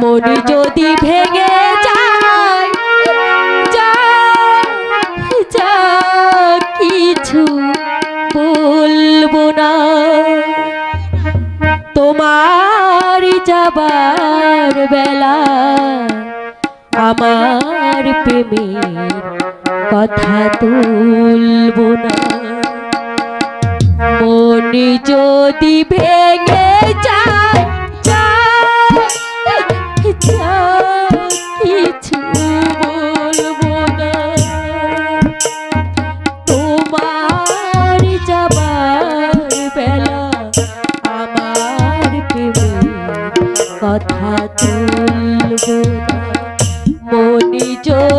মনে যদি ভেঙে যা কিছু তোমার যাবার বেলা আমার প্রেমের কথা তুলব না। মনে যদি ভেঙে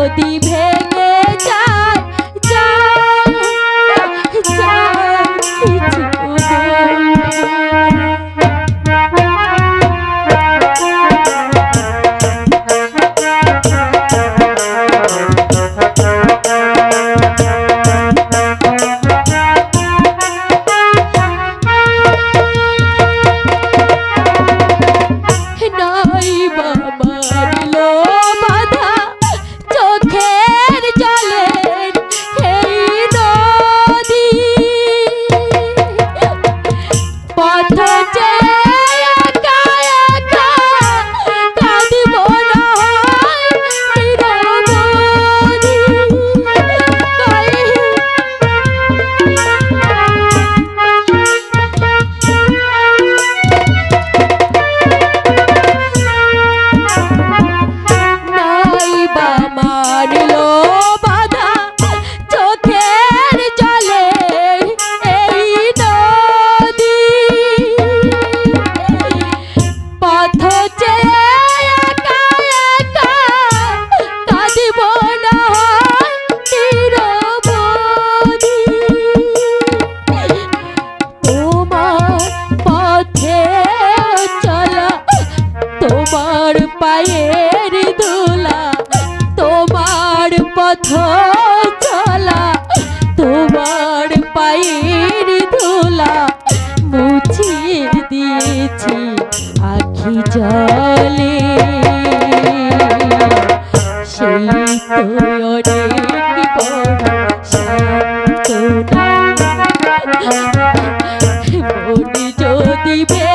যদি তোমার পায়ের দুলা তোমার পথ চলা, তোমার পায়ের দুলা মুছিয়ে দিয়েছি আখি জলে। সেই তো যদি বে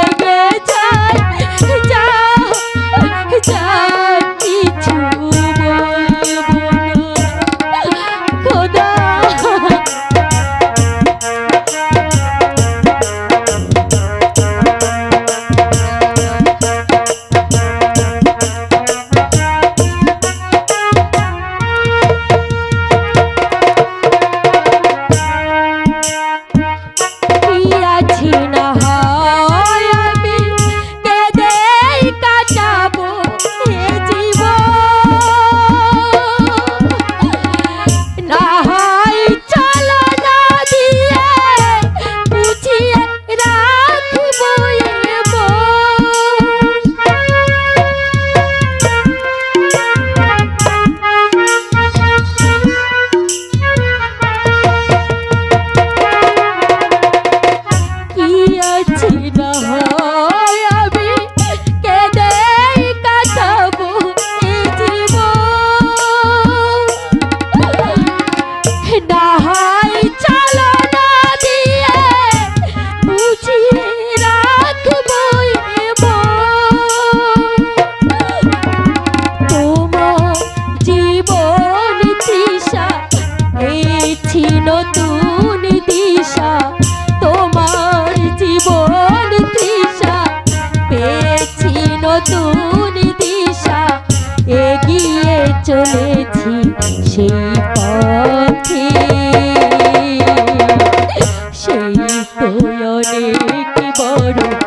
নতুন দিশা, তোমার জীবন দিশা পেয়েছি নতুন দিশা, এগিয়ে চলেছি সেই পথে। সেই তো অনেক বড়